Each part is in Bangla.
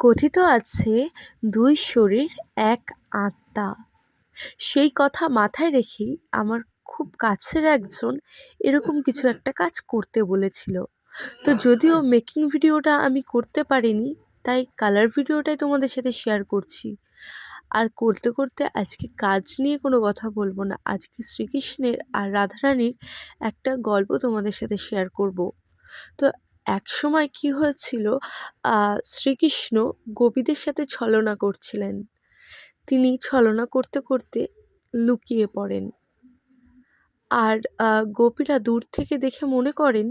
কথিত আছে, দুই শরীর, এক আত্মা। সেই কথা মাথায় রেখেই আমার খুব কাছের একজন এরকম কিছু একটা কাজ করতে বলেছিল। তো যদিও মেকিং ভিডিওটা আমি করতে পারিনি, তাই কালার ভিডিওটাই তোমাদের সাথে শেয়ার করছি। আর করতে করতে আজকে কাজ নিয়ে কোনো কথা বলব না। আজকে শ্রীকৃষ্ণের আর রাধারানীর একটা গল্প তোমাদের সাথে শেয়ার করব। তো এক সময় কি হয়েছিল শ্রীকৃষ্ণ গোপীদের সাথে ছলনা করছিলেন। তিনি ছলনা করতে করতে লুকিয়ে পড়েন। আর গোপীরা দূর থেকে দেখে মনে করেন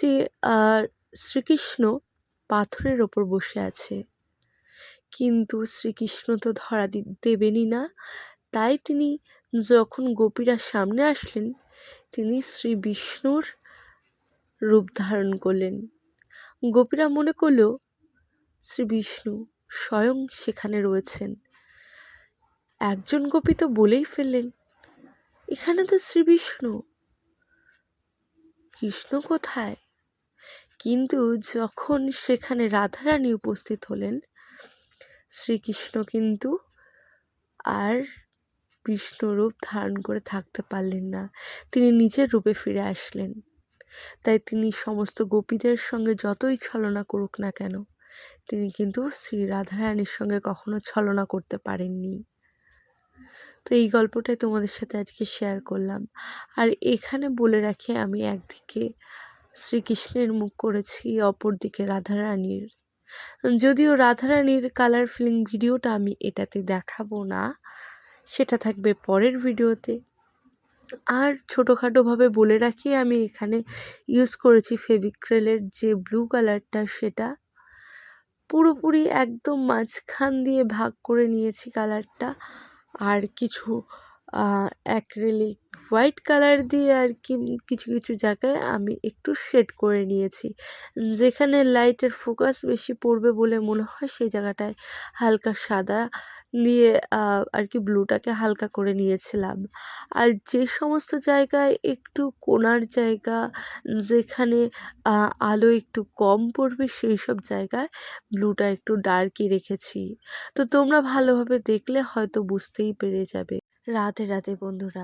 যে শ্রীকৃষ্ণ পাথরের ওপর বসে আছে। কিন্তু শ্রীকৃষ্ণ তো ধরা দেবেনই না। তাই তিনি যখন গোপীরা সামনে আসলেন, তিনি শ্রী বিষ্ণুর রূপ ধারণ করলেন। গোপীরা মনে করল, শ্রী বিষ্ণু স্বয়ং সেখানে রয়েছেন। একজন গোপী তো বলেই ফেললেন, এখানে তো শ্রী বিষ্ণু। কৃষ্ণ কোথায়? কিন্তু যখন সেখানে রাধারানী উপস্থিত হলেন, শ্রীকৃষ্ণ কিন্তু আর বিষ্ণুরূপ ধারণ করে থাকতে পারলেন না। তিনি নিজের রূপে ফিরে আসলেন। তাই তিনি সমস্ত গোপীদের সঙ্গে যতই ছলনা করুক না কেন, তিনি কিন্তু শ্রী রাধারানীর সঙ্গে কখনো ছলনা করতে পারেননি। তো এই গল্পটাই তোমাদের সাথে আজকে শেয়ার করলাম। আর এখানে বলে রাখি, আমি একদিকে শ্রীকৃষ্ণের মুখ করেছি, অপরদিকে রাধারানীর। যদিও রাধারানীর কালার ফিলিং ভিডিওটা আমি এটাতে দেখাবো না, সেটা থাকবে পরের ভিডিওতে আর ছোটোখাটোভাবে বলে রাখি, আমি এখানে ইউজ করেছি ফেভিক্রেলের যে ব্লু কালারটা সেটা। পুরোপুরি একদম মাঝখান দিয়ে ভাগ করে নিয়েছি কালারটা আর কিছু অ্যাক্রেলিক হোয়াইট কালার দিয়ে আর কি কিছু কিছু জায়গায় আমি একটু শেড করে নিয়েছি। যেখানে লাইটের ফোকাস বেশি পড়বে বলে মনে হয় সেই জায়গাটায় হালকা সাদা দিয়ে আর কি ব্লুটাকে হালকা করে নিয়েছিলাম। আর যে সমস্ত জায়গায় একটু কোনার জায়গা, যেখানে আলো একটু কম পড়বে সেই সব জায়গায় ব্লুটা একটু ডার্কই রেখেছি। তো তোমরা ভালোভাবে দেখলে হয়তো বুঝতেই পেরে যাবে। রাতে রাতে বন্ধুরা।